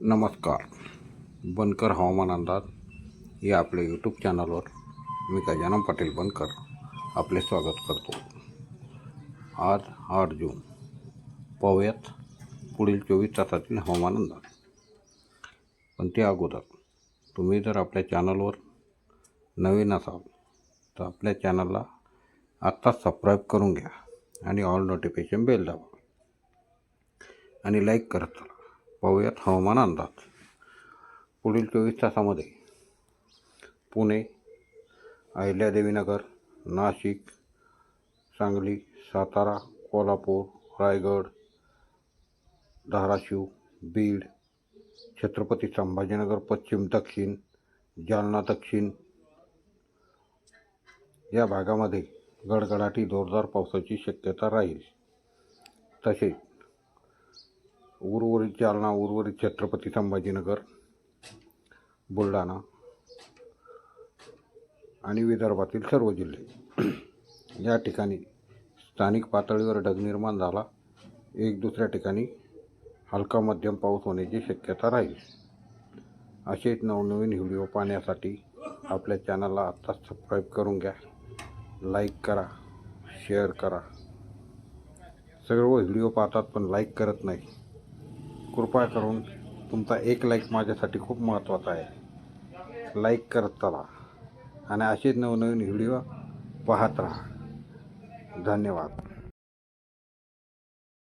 नमस्कार. बनकर हवामान अंदाज या आपल्या यूट्यूब चॅनलवर मी गजानन पाटील बनकर आपले स्वागत करतो. आज आठ जून. पाहूयात पुढील चोवीस तासातील हवामान अंदाज. पण त्या अगोदर तुम्ही जर आपल्या चॅनलवर नवीन असाल तर आपल्या चॅनलला आत्ताच सबस्क्राईब करून घ्या आणि ऑल नोटिफिकेशन बेल दाबा. आणि लाईक करत चला. पाहूयात हवामान अंदाज. पुढील चोवीस तासामध्ये पुणे अहिल्यादेवीनगर नाशिक सांगली सातारा कोल्हापूर रायगड धाराशिव बीड छत्रपती संभाजीनगर पश्चिम दक्षिण जालना दक्षिण. या भागामध्ये गडगडाटी जोरदार पावसाची शक्यता राहील. तसेच उर्वरित जालना उर्वरित छत्रपती संभाजीनगर बुलढाणा आणि विदर्भातील सर्व जिल्हे. या ठिकाणी स्थानिक पातळीवर ढग निर्माण झाला. एक दुसऱ्या ठिकाणी हलका मध्यम पाऊस होण्याची शक्यता राहील. असेच नवनवीन व्हिडिओ पाहण्यासाठी आपल्या चॅनलला आत्ताच सबस्क्राईब करून घ्या. लाईक करा शेअर करा. सर्व व्हिडिओ पाहतात पण लाईक करत नाही. कृपया करून तुमचा एक लाईक माझ्यासाठी खूप महत्त्वाचा आहे. लाईक करत चला. आणि असेच नवनवीन व्हिडिओ पाहत राहा. धन्यवाद.